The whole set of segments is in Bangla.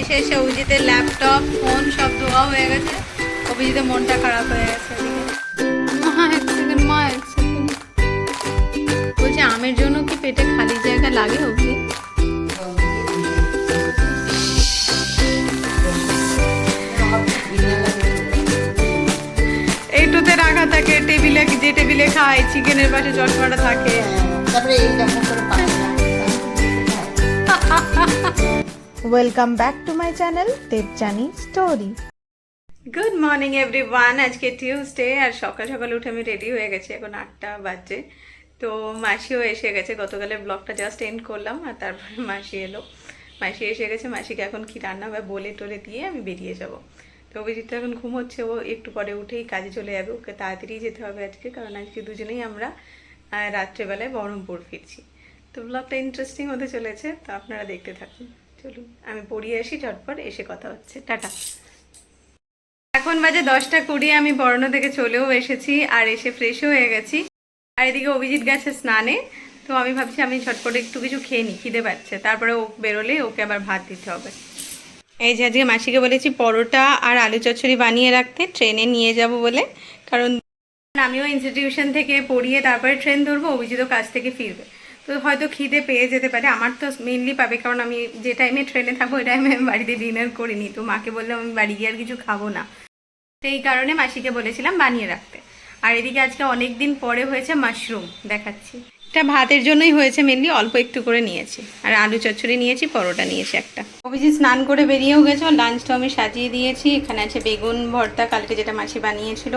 এসে এসে অভিজিতের ল্যাপটপ ফোন সব ধোয়া হয়ে গেছে। অভিজিতের মনটা খারাপ হয়ে গেছে। মা, এক আমের জন্য কি পেটে খালি জায়গা লাগে অভি এইটুতে রাখা থাকে টেবিলে যে টেবিলে খায় চিকেনের পাশে চশমাটা থাকে। তারপরে এইরকম করে welcome back to my channel Debjani story good morning everyone আজকে টিউসডে আর সকাল সকাল উঠে আমি রেডি হয়ে গেছি। এখন আটটা বাজে। তো মাসিও এসে গেছে। গতকালের ব্লগটা জাস্ট এন্ড করলাম, আর তারপরে মাসি এলো। মাসি এসে গেছে। মাসিকে এখন কি রান্না হবে বলে টোলে দিয়ে আমি বেরিয়ে যাব। তো অভিজিৎ এখন ঘুমোচ্ছে ও একটু পরে উঠেই কাজে চলে যাবে। ওকে তাড়াতাড়ি যেতে হবে আজকে, কারণ আজকে দুজনেই আমরা রাত্রেবেলায় বহরমপুর ফিরছি। তো ব্লগটা ইন্টারেস্টিং হতে চলেছে। তো আপনারা দেখতে থাকুন। চলুন, আমি পড়িয়ে আসি ঝটপট, এসে কথা হচ্ছে। টাটা। এখন বাজে দশটা কুড়ি, আমি বর্ণ থেকে চলেও এসেছি আর এসে ফ্রেশও হয়ে গেছি। আর এদিকে অভিজিৎ গেছে স্নানে, তো আমি ভাবছি আমি ঝটপট একটু কিছু খেয়ে নিই খিদে পাচ্ছে। তারপরে ও বেরোলে ওকে আবার ভাত দিতে হবে। এই যে আজকে মাসিকে বলেছি পরোটা আর আলু চচ্চড়ি বানিয়ে রাখতে ট্রেনে নিয়ে যাব বলে। কারণ আমিও ইনস্টিটিউশন থেকে পড়িয়ে তারপরে ট্রেন ধরবো, অভিজিৎও কাজ থেকে ফিরবে। তো হয়তো খিদে পেয়ে যেতে পারে। আমার তো মেনলি পাবে, কারণ আমি যে টাইমে ট্রেনে থাকব, ওই টাইমে আমি বাড়িতে ডিনার করিনি। তো মাকে বললাম, আমি বাড়ি গিয়ে আর কিছু খাব না। সেই কারণে মাসিকে বলেছিলাম বানিয়ে রাখতে। আর এদিকে আজকে অনেক দিন পরে হয়েছে মাশরুম দেখাচ্ছি। এটা ভাতের জন্যই হয়েছে মেনলি অল্প একটু করে নিয়েছি। আর আলু চচ্চড়ি নিয়েছি, পরোটা নিয়েছি একটা। অভিজিৎ স্নান করে বেরিয়েও গেছে লাঞ্চটা আমি সাজিয়ে দিয়েছি। এখানে আছে বেগুন ভর্তা, কালকে যেটা মাসি বানিয়েছিল।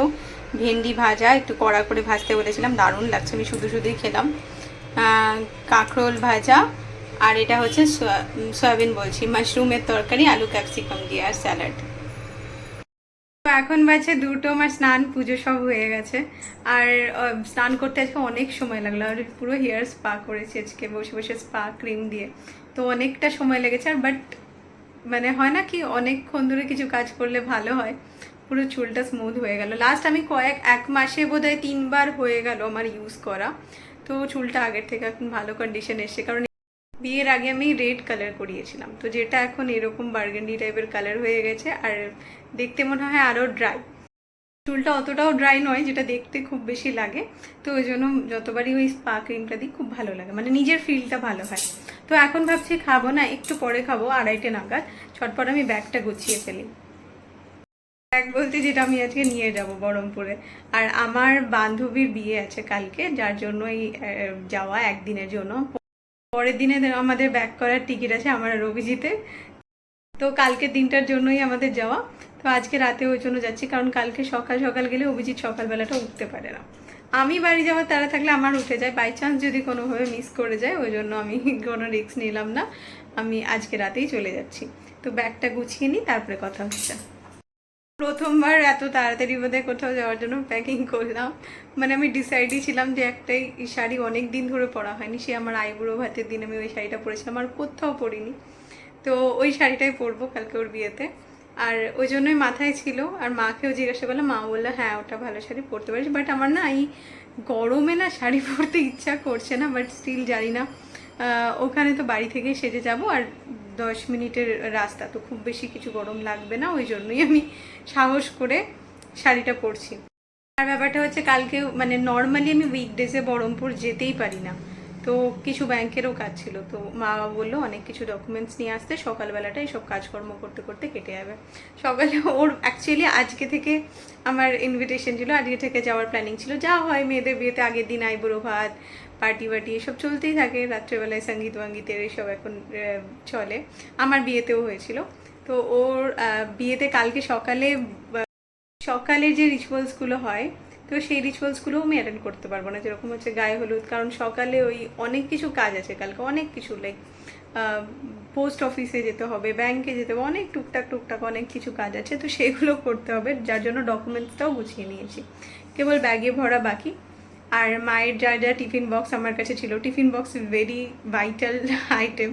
ভেন্ডি ভাজা, একটু কড়া করে ভাজতে বলেছিলাম, দারুণ লাগছে, আমি শুধু শুধুই খেলাম। কাঁকরোল ভাজা, আর এটা হচ্ছে সয়া- সয়াবিন বলছি, মাশরুমের তরকারি, আলু ক্যাপসিকাম দিয়ে, আর স্যালাড। তো এখন বাজে দুটো, আমার স্নান, পুজো সব হয়ে গেছে। আর স্নান করতে আজকে অনেক সময় লাগল, আর পুরো হেয়ার স্পা করেছি আজকে, বসে বসে স্পা, ক্রিম দিয়ে। তো অনেকটা সময় লেগেছে, আর বাট মানে হয় না কি, অনেকক্ষণ ধরে কিছু কাজ করলে ভালো হয়। পুরো চুলটা স্মুথ হয়ে গেল। লাস্ট আমি কয়েক, এক মাসে বোধহয় তিনবার হয়ে গেল আমার ইউজ করা। তো চুলটা আগের থেকে এখন ভালো কন্ডিশন এসছে। কারণ বিয়ের আগে আমি রেড কালার করিয়েছিলাম। তো যেটা এখন এরকম বার্গেন্ডি টাইপের কালার হয়ে গেছে আর দেখতে মনে হয় আরও ড্রাই চুলটা অতটাও ড্রাই নয়, যেটা দেখতে খুব বেশি লাগে। তো ওই জন্য যতবারই ওই স্পা ক্রিমটা দিই, খুব ভালো লাগে। মানে নিজের ফিলটা ভালো হয়। তো এখন ভাবছি খাব না, একটু পরে খাব, আড়াইটে নাগাদ। ছটপট আমি ব্যাগটা গুছিয়ে ফেলি। ব্যাগ বলতে যেটা আমি আজকে নিয়ে যাব বহরমপুরে আর আমার বান্ধবীর বিয়ে আছে কালকে, যার জন্য এই যাওয়া একদিনের জন্য। পরের দিনে আমাদের ব্যাক করার টিকিট আছে আমার অভিজিতের। তো কালকের দিনটার জন্যই আমাদের যাওয়া। তো আজকে রাতে ওই জন্য যাচ্ছি, কারণ কালকে সকাল সকাল গেলে অভিজিৎ সকালবেলাটা উঠতে পারে না। আমি বাড়ি যাওয়ার তারা থাকলে আমার উঠে যায়। বাই চান্স যদি কোনোভাবে মিস করে যায়, ওই জন্য আমি কোনো রিস্ক নিলাম না। আমি আজকে রাতেই চলে যাচ্ছি। তো ব্যাগটা গুছিয়ে নিই, তারপরে কথা হচ্ছে। প্রথমবার এত তাড়াতাড়ি বোধহয় কোথাও যাওয়ার জন্য প্যাকিং করলাম। মানে আমি ডিসাইডই ছিলাম যে একটাই শাড়ি অনেক দিন ধরে পরা হয়নি। সে আমার আইবুড়ো ভাতের দিন আমি ওই শাড়িটা পরেছিলাম, আর কোথাও পরিনি। তো ওই শাড়িটাই পরবো কালকে ওর বিয়েতে। আর ওই জন্যই মাথায় ছিল, আর মাকেও জিজ্ঞাসা করলাম, মা বলল হ্যাঁ ওটা ভালো শাড়ি পরতে পারিস। বাট আমার না এই গরমে না শাড়ি পরতে ইচ্ছা করছে না বাট স্টিল জানি না ওখানে তো বাড়ি থেকে সেজে যাব। আর দশ মিনিটের রাস্তা, তো খুব বেশি কিছু গরম লাগবে না, ওই জন্যই আমি সাহস করে শাড়িটা পরছি। আর ব্যাপারটা হচ্ছে কালকে মানে নর্মালি আমি উইকডেজে বহরমপুর যেতেই পারি না। তো কিছু ব্যাংকেরও কাজ ছিল, তো মা বাবা বলল, অনেক কিছু ডকুমেন্টস নিয়ে আসতে সকালবেলাটা এইসব কাজকর্ম করতে করতে কেটে যাবে। সকালে ওর অ্যাকচুয়ালি আজকে থেকে আমার ইনভিটেশন ছিল, আজকে থেকে যাওয়ার প্ল্যানিং ছিল। যা হয়, মেয়েদের বিয়েতে আগের দিন আইবুড়ো ভাত পার্টি বাটি এসব চলতেই থাকে। রাত্রেবেলায় সংগীত ওয়াঙ্গীতের এসব এখন চলে। আমার বিয়েতেও হয়েছিল। তো ওর বিয়েতে কালকে সকালে সকালে যে রিচুয়ালসগুলো হয়, তো সেই রিচুয়ালসগুলোও আমি অ্যাটেন্ড করতে পারব না। যেরকম হচ্ছে গায়ে হলুদ, কারণ সকালে ওই অনেক কিছু কাজ আছে কালকে, অনেক কিছু লাইক পোস্ট অফিসে যেতে হবে ব্যাংকে যেতে হবে, অনেক টুকটাক টুকটাক অনেক কিছু কাজ আছে। তো সেগুলো করতে হবে, যার জন্য ডকুমেন্টসটাও গুছিয়ে নিয়েছি। কেবল ব্যাগে ভরা বাকি। আর মায়ের যা যা টিফিন বক্স আমার কাছে ছিল, tiffin box very vital item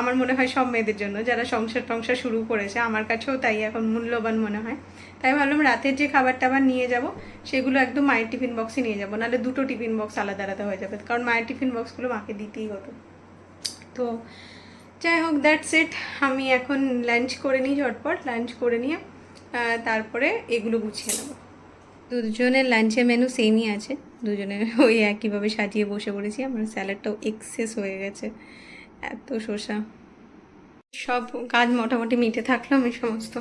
আমার মনে হয় সব মেয়েদের জন্য, যারা সংসার টংসার শুরু করেছে, আমার কাছেও তাই এখন মূল্যবান মনে হয়। তাই ভাবলাম রাতের যে খাবার টাবার নিয়ে যাব, সেগুলো একদম মায়ের টিফিন বক্সে নিয়ে যাব, নাহলে দুটো টিফিন বক্স আলাদা আলাদা হয়ে যাবে, কারণ মায়ের টিফিন বক্সগুলো মাকে দিতেই হতো। তো যাই হোক দ্যাটস ইট আমি এখন লাঞ্চ করে নিই ঝটপট লাঞ্চ করে নিয়ে তারপরে এগুলো গুছিয়ে নেব। দুজনের লাঞ্চের মেনু সেমই আছে। দুজনে ওই একইভাবে সাজিয়ে বসে পড়েছি, আমার স্যালাডটাও এক্সেস হয়ে গেছে। এত শসা। সব কাজ মোটামুটি মিটে থাকলাম এই সমস্ত।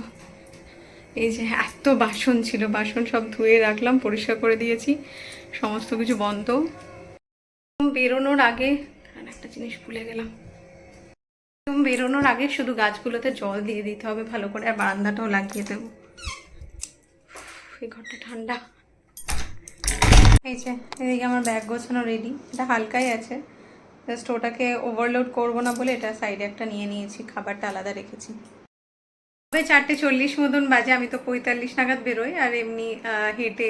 এই যে এত বাসন ছিল, বাসন সব ধুয়ে রাখলাম, পরিষ্কার করে দিয়েছি, সমস্ত কিছু বন্ধ। বেরোনোর আগে একটা জিনিস ভুলে গেলাম। বেরোনোর আগে শুধু গাছগুলোতে জল দিয়ে দিতে হবে ভালো করে, আর বারান্দাটাও লাগিয়ে দেবো। এই ঘরটা ঠান্ডা। এই যে, এদিকে আমার ব্যাগ গোছানো রেডি এটা হালকাই আছে। জাস্ট ওটাকে ওভারলোড করব না বলে এটা সাইডে একটা নিয়ে নিয়েছি, খাবারটা আলাদা রেখেছি। তবে চারটে চল্লিশ মতন বাজে, আমি তো পঁয়তাল্লিশ নাগাদ বেরোই, আর এমনি হেঁটে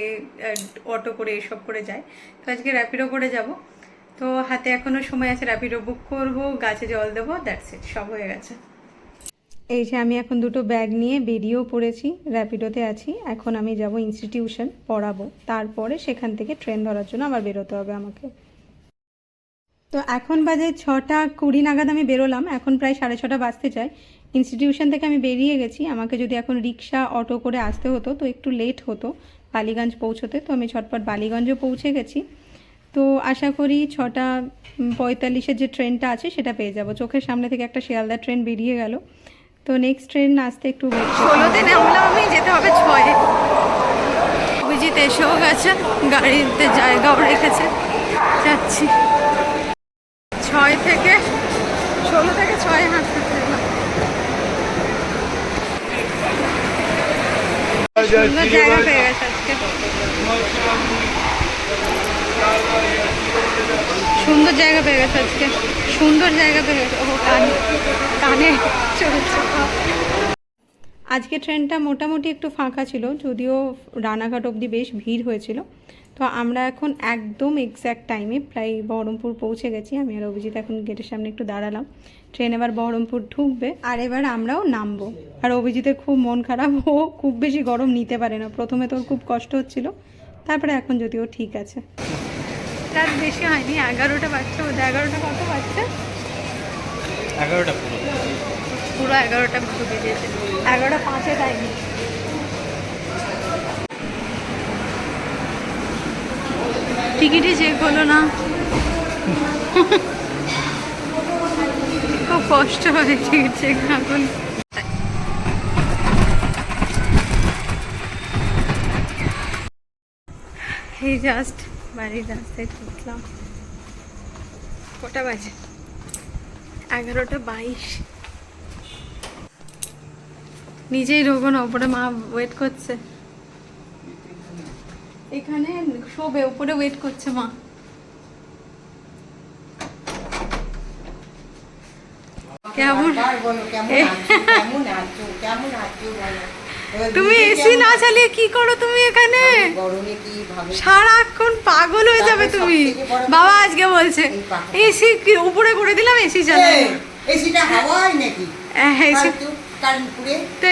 অটো করে এসব করে যাই। তো আজকে র্যাপিডো করে যাব। তো হাতে এখনও সময় আছে র্যাপিডো বুক করব, গাছে জল দেবো দ্যাটস ইট সব হয়ে গেছে। এই যে আমি এখন দুটো ব্যাগ নিয়ে বেরিয়েও পড়েছি, র্যাপিডোতে আছি। এখন আমি যাব ইনস্টিটিউশন পড়াবো। তারপরে সেখান থেকে ট্রেন ধরার জন্য আবার বেরোতে হবে আমাকে। তো এখন বাজে ছটা কুড়ি নাগাদ আমি বেরোলাম। এখন প্রায় সাড়ে ছটা বাজতে চাই ইনস্টিটিউশন থেকে আমি বেরিয়ে গেছি। আমাকে যদি এখন রিক্সা, অটো করে আসতে হতো, তো একটু লেট হতো বালিগঞ্জ পৌঁছতে। তো আমি ছটপট বালিগঞ্জও পৌঁছে গেছি। তো আশা করি ছটা পঁয়তাল্লিশের যে ট্রেনটা আছে, সেটা পেয়ে যাব। চোখের সামনে থেকে একটা শিয়ালদা ট্রেন বেরিয়ে গেল। তো নেক্সট ট্রেন আসতে একটু ষোলোতে নামলাম আমি যেতে হবে ছয়ে। অভিজিৎ এসেও গেছে গাড়িতে জায়গাও রেখেছে। যাচ্ছি। ছয় থেকে ষোলো থেকে ছয় হাঁটতে থাকলাম সুন্দর জায়গা পেয়ে গেছে আজকে। সুন্দর জায়গা পেয়ে গেছে আজকে। সুন্দর জায়গা পেয়ে গেছে। ও, কানে কানে চলছে। আজকে ট্রেনটা মোটামুটি একটু ফাঁকা ছিল, যদিও রানাঘাট অবধি বেশ ভিড় হয়েছিল। তো আমরা এখন একদম এক্স্যাক্ট টাইমে প্রায় বহরমপুর পৌঁছে গেছি। আমি আর অভিজিৎ এখন গেটের সামনে একটু দাঁড়ালাম। ট্রেন এবার বহরমপুর ঢুকবে। আর এবার আমরাও নামবো। আর অভিজিতের খুব মন খারাপ। ও খুব বেশি গরম নিতে পারে না। প্রথমে তোর খুব কষ্ট হচ্ছিল। তারপরে এখন যদিও ঠিক আছে। রাত বেশি হয়নি এগারোটা বাচ্চা বোধ এগারোটা কত বাচ্চা এগারোটা পুরো। পুরো এগারোটা মতো বেজেছে। এগারোটা পাঁচে টাইম টিকিটই চেক হলো না। খুব কষ্ট হয় টিকিট চেক না করলে। এই জাস্ট বাড়ির রাস্তায় ঢুকলাম কটা বাজে? এগারোটা বাইশ। নিজেই ঢোকো না উপরে মা ওয়েট করছে। এখানে শোবে ওপরে ওয়েট করছে মা। কেমন? কেমন আছো? কেমন আছো? বলো। তুমি এসি না? চালিয়ে কি করো তুমি এখানে? সারাক্ষণ পাগল হয়ে যাবে তুমি। বাবা আজকে বলছে। এসি উপরে করে দিলাম এসি চালাই এই, এসিটা হাওয়াই নাকি? এসি ফালতু কারেন্ট পুড়ে তো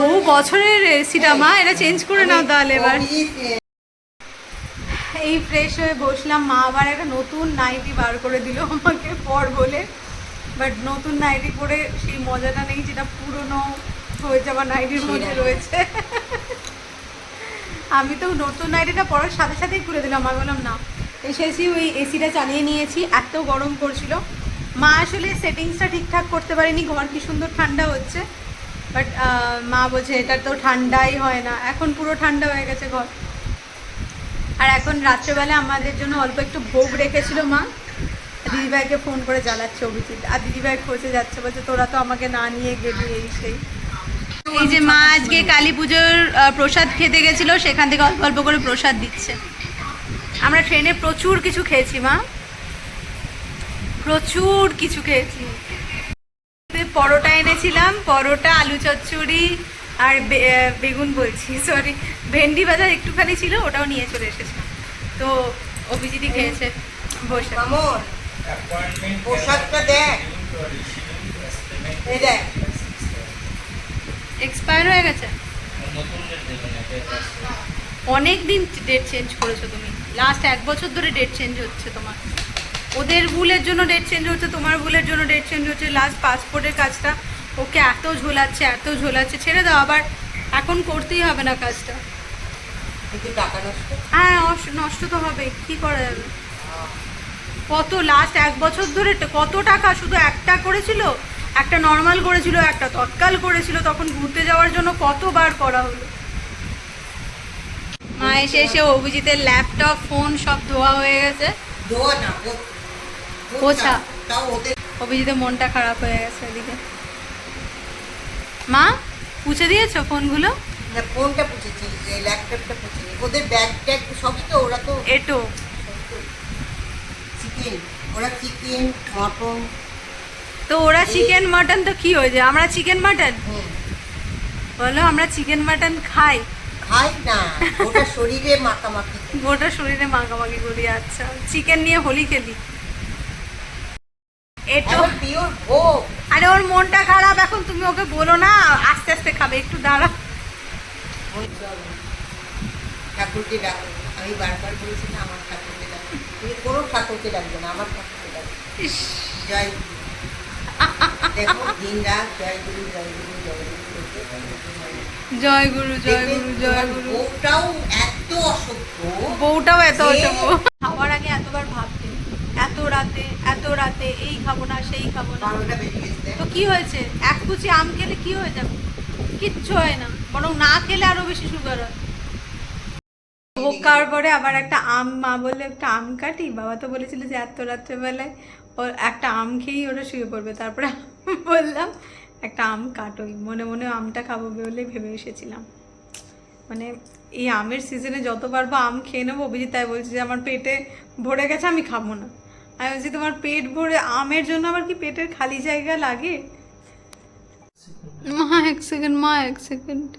বহু বছরের এসিটা মা এটা চেঞ্জ করে নাও তাহলে এবার। এই ফ্রেশ হয়ে বসলাম মা আবার একটা নতুন নাইটি বার করে দিল আমাকে পর বলে। বাট নতুন নাইটি পরে সেই মজাটা নেই যেটা পুরনো হয়ে যাওয়া নাইটির মধ্যে রয়েছে। আমি তো নতুন নাইটিটা পরার সাথে সাথেই খুলে দিলাম আমি বললাম না। এসেছি ওই এসিটা চালিয়ে নিয়েছি এত গরম পড়ছিল। মা আসলে সেটিংসটা ঠিকঠাক করতে পারেনি ঘর কি সুন্দর ঠান্ডা হচ্ছে। বাট মা বলছে এটা তো ঠান্ডাই হয় না। এখন পুরো ঠান্ডা হয়ে গেছে ঘর। আর এখন রাত্রেবেলা আমাদের জন্য অল্প একটু ভোগ রেখেছিল মা। দিদিভাইকে ফোন করে জ্বালাচ্ছে অভিজিৎ। আর দিদিভাই খোঁজে যাচ্ছে। বলছে তোরা তো আমাকে না নিয়ে গেলি এই সেই। এই যে মা আজকে কালী পুজোর প্রসাদ খেতে গেছিল, সেখান থেকে অল্প অল্প করে প্রসাদ দিচ্ছে। আমরা ট্রেনে প্রচুর কিছু খেয়েছি মা। প্রচুর কিছু খেয়েছি। পরোটা এনেছিলাম, পরোটা, আলু চচ্চড়ি আর বেগুন বলছি সরি ভেন্ডি ভাজা একটুখানি ছিল, ওটাও নিয়ে চলে এসেছিলাম। তো অভিজিৎই খেয়েছে, বসে। এই দেখ। এক্সপায়ার হয়ে গেছে? অনেক দিন ডেট চেঞ্জ করেছ তুমি। লাস্ট এক বছর ধরে ডেট চেঞ্জ হচ্ছে তোমার। ওদের ভুলের জন্য ডেট চেঞ্জ হচ্ছে তোমার ভুলের জন্য ডেট চেঞ্জ হচ্ছে। লাস্ট পাসপোর্টের কাজটা ওকে এত ঝোলাচ্ছে এত ঝোলাচ্ছে। ছেড়ে দাও আবার। এখন করতেই হবে না কাজটা। হ্যাঁ নষ্ট তো হবে কি করা যাবে? কত লাস্ট এক বছর ধরে কত টাকা শুধু একটা করেছিল? একটা নর্মাল করেছিল একটা তৎকাল করেছিল তখন ঘুরতে যাওয়ার জন্য কতবার করা হলো? মা এসে এসে অভিজিতের ল্যাপটপ ফোন সব ধোয়া হয়ে গেছে। পোছা। অভিজিতের মনটা খারাপ হয়ে গেছে এদিকে। মা পুছে দিয়েছ ফোনগুলো ফোনটা পুছেছি ল্যাপটপটা পুছেছি। ওদের ব্যাগ ট্যাগ সবই তো ওরা তো এটো। চিকেন ওরা চিকেন মটন তো ওরা চিকেন মাটন তো কি হয়েছে? আমরা চিকেন মাটন বলো আমরা চিকেন মাটন খাই। খাই না শরীরে মাখামাখি। গোটা শরীরে মাখামাখি করি আচ্ছা। চিকেন নিয়ে হোলি খেলি। এটো পিওর ভোগ। আরে ওর মনটা খারাপ এখন তুমি ওকে বলো না আস্তে আস্তে খাবে একটু দাঁড়া ঠাকুরকে ডাকো আমি বারবার বলেছি না আমার ঠাকুরকে ডাকো তুমি কোনো ঠাকুরকে ডাকবে না আমার ঠাকুরকে ডাকবে। জয়। দেখো দিন রাত জয় গুরু জয় গুরু জয় গুরু জয় গুরু জয় গুরু জয় গুরু বউটাও এত অসভ্য। বউটাও এত অসভ্য। খাওয়ার আগে এতবার ভাবতে এত রাতে এত রাতে এই খাব না সেই খাব না। তো কি হয়েছে? এক কুচি আম খেলে কি হয়ে যাবে? কিচ্ছু হয় না। বরং না খেলে আরও বেশি সুগার হয়। পরে আবার একটা আম মা বললে একটা আম কাটি? বাবা তো বলেছিল যে এত রাত্রেবেলায় ও একটা আম খেয়েই ওরা শুয়ে পড়বে। তারপরে বললাম, একটা আম কাটোই। মনে মনে আমটা খাব বলে ভেবে এসেছিলাম। মানে এই আমের সিজনে যত পারব আম খেয়ে নেব, অভিজিৎ তাই বলছি যে, আমার পেটে ভরে গেছে, আমি খাব না। আমি বলছি, তোমার পেট ভরে আমের জন্য আবার কি পেটের খালি জায়গা লাগে? মা, এক সেকেন্ড মা, এক সেকেন্ড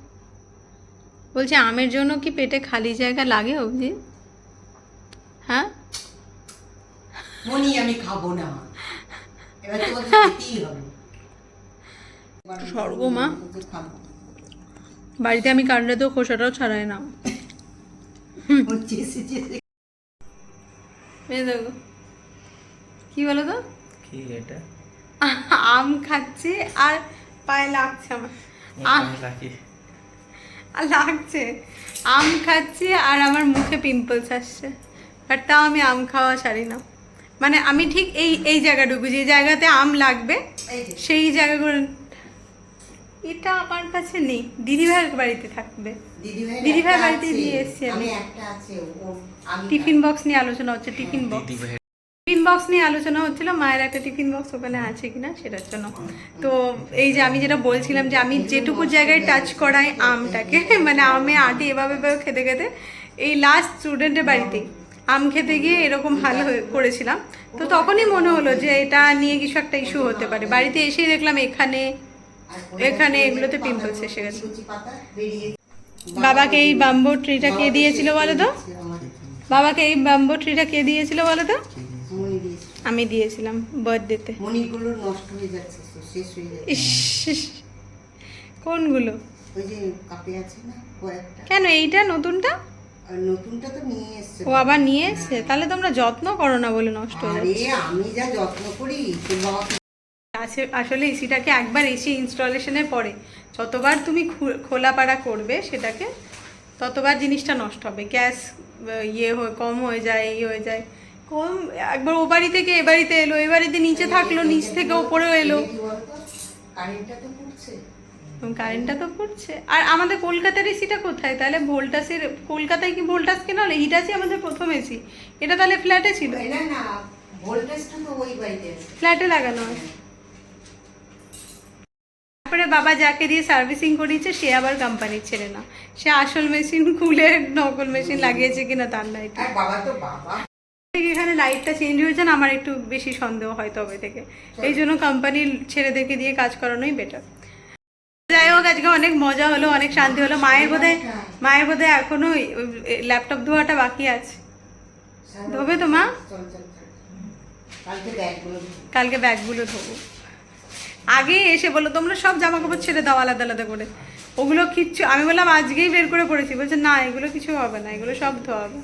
বলছি, আমের জন্য কি পেটে খালি জায়গা লাগে, অভিজিৎ? হ্যাঁ? মনি আমি খাব না। এবার তোমাকে খেতেই হবে। স্বর্গমা। বাড়িতে আমি কাটলে তো খোসাটাও ছাড়াই না। দেখো। কি বলো তো? কি এটা? আম খাচ্ছি আর পায়ে লাগছে আমার। আম আমি আর লাগছে। আম খাচ্ছি আর আমার মুখে পিম্পলস আসছে। আর তাও আমি আম খাওয়া ছাড়ি না। মানে আমি ঠিক এই এই জায়গাটুকু যে জায়গাতে আম লাগবে সেই জায়গাগুলো এটা আমার কাছে নেই। দিদিভাইয়ের বাড়িতে থাকবে। দিদিভাই দিদিভাইয়ের বাড়িতে। দিয়ে এসছি আমি। আমি একটা আছে ও আমি টিফিন বক্স নিয়ে আলোচনা হচ্ছে টিফিন বক্স। টিফিন বক্স নিয়ে আলোচনা হচ্ছিল মায়ের একটা টিফিন বক্স ওখানে আছে কিনা সেটার জন্য। তো এই যে আমি যেটা বলছিলাম যে আমি যেটুকু জায়গায় টাচ করাই আমটাকে মানে আমে আটি এভাবে এভাবে খেতে খেতে এই লাস্ট স্টুডেন্টের বাড়িতেই। আম খেতে গিয়ে এরকম হাল হয়ে করেছিলাম। তো তখনই মনে হলো যে এটা নিয়ে কিছু একটা ইস্যু হতে পারে। বাড়িতে এসেই দেখলাম এখানে এখানে এগুলোতে pimples এসে গেছে। বাবাকে এই বাম্বো ট্রিটা কে দিয়েছিল বলো তো? বাবাকে এই বাম্বো ট্রিটা কে দিয়েছিল বলো তো? আমি দিয়েছিলাম বার্থডেতে মনিগুলো নষ্ট হয়ে যাচ্ছে তো, শেষ হয়ে যাচ্ছে। ইস ইস। কোনগুলো? ওই যে কাপে আছে না কয়েকটা। কেন এইটা নতুনটা? আর নতুনটা তো নিয়ে এসছে। ও আবার নিয়ে এসছে? তাহলে তোমরা যত্ন করো না বলে নষ্ট হয়ে যাচ্ছে। আমি যা যত্ন করি আসে- আসলে এসিটাকে একবার এসি ইনস্টলেশনের পরে যতবার তুমি খোলাপাড়া করবে সেটাকে ততবার জিনিসটা নষ্ট হবে। গ্যাস ইয়ে হয়ে কম হয়ে যায় এই হয়ে যায়। কম একবার ও বাড়ি থেকে এ বাড়িতে এলো এ বাড়িতে নিচে থাকল নিচ থেকে ওপরেও এলো। কারেন্টটা তো পড়ছে। এবং কারেন্টটা তো পড়ছে। আর আমাদের কলকাতার এসিটা কোথায়? তাহলে ভোল্টাসের কলকাতায় কি ভোল্টাস কেন হলে? হিটাসি আমাদের প্রথম এসি এটা তাহলে ফ্ল্যাটে ছিল? না না ভোল্টেজটা তো ওই বাড়িতে ফ্ল্যাটে লাগানো আছে। তারপরে বাবা যাকে দিয়ে সার্ভিসিং করিয়েছে সে আবার কোম্পানির ছেলে না। সে আসল মেশিন খুলে নকল মেশিন লাগিয়েছে কিনা তার লাইট আর বাবা তো বাবা। এখানে লাইটটা চেঞ্জ হয়েছে না আমার একটু বেশি সন্দেহ হয় তবে থেকে। এই জন্য কোম্পানির ছেলেদেরকে দিয়ে কাজ করানোই বেটার যাই হোক আজকে অনেক মজা হলো অনেক শান্তি হলো। মায়ের বোধহয় মায়ের বোধহয় এখনও ল্যাপটপ ধোয়াটা বাকি আছে। ধোবে তো মা। কালকে ব্যাগগুলো ধোবো। আগে এসে বলল তোমরা সব জামা কাপড় ছেড়ে দাও আলাদা আলাদা করে। ওগুলো কিচ্ছু আমি বললাম আজকেই বের করে পড়েছি। বলছে না এগুলো কিছু হবে না এগুলো সব ধোয়া হবে।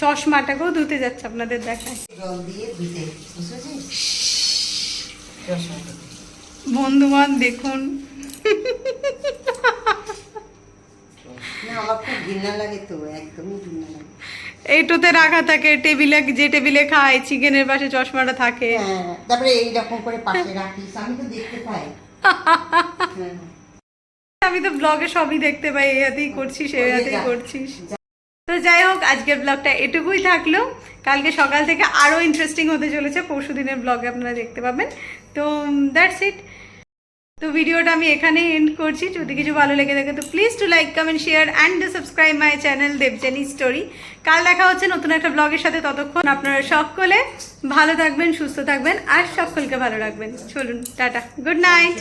চশমাটাকেও ধুতে যাচ্ছে আপনাদের দেখায়। বন্ধুবান দেখুন এইটোতে রাখা থাকে টেবিলে যে টেবিলে খায় চিকেনের পাশে চশমাটা থাকে। হ্যাঁ তারপরে এইরকম করে পাশে রাখিস আমি তো দেখতে পাই। হ্যাঁ। আমি তো ব্লগে সবই দেখতে পাই এই হাতেই করছিস এই হাতেই করছিস। তো যাই হোক আজকের ব্লগটা এটুকুই থাকল। কালকে সকাল থেকে আরও ইন্টারেস্টিং হতে চলেছে পরশু দিনের ব্লগে আপনারা দেখতে পাবেন। তো দ্যাটস ইট তো ভিডিওটা আমি এখানেই এন্ড করছি। যদি কিছু ভালো লেগে থাকে, তো please to like comment share and subscribe my channel Debjani story কাল দেখা হচ্ছে নতুন একটা ব্লগের সাথে। ততক্ষণ আপনারা সকলে ভালো থাকবেন, সুস্থ থাকবেন আর সকলকে ভালো রাখবেন। চলুন, টাটা গুড নাইট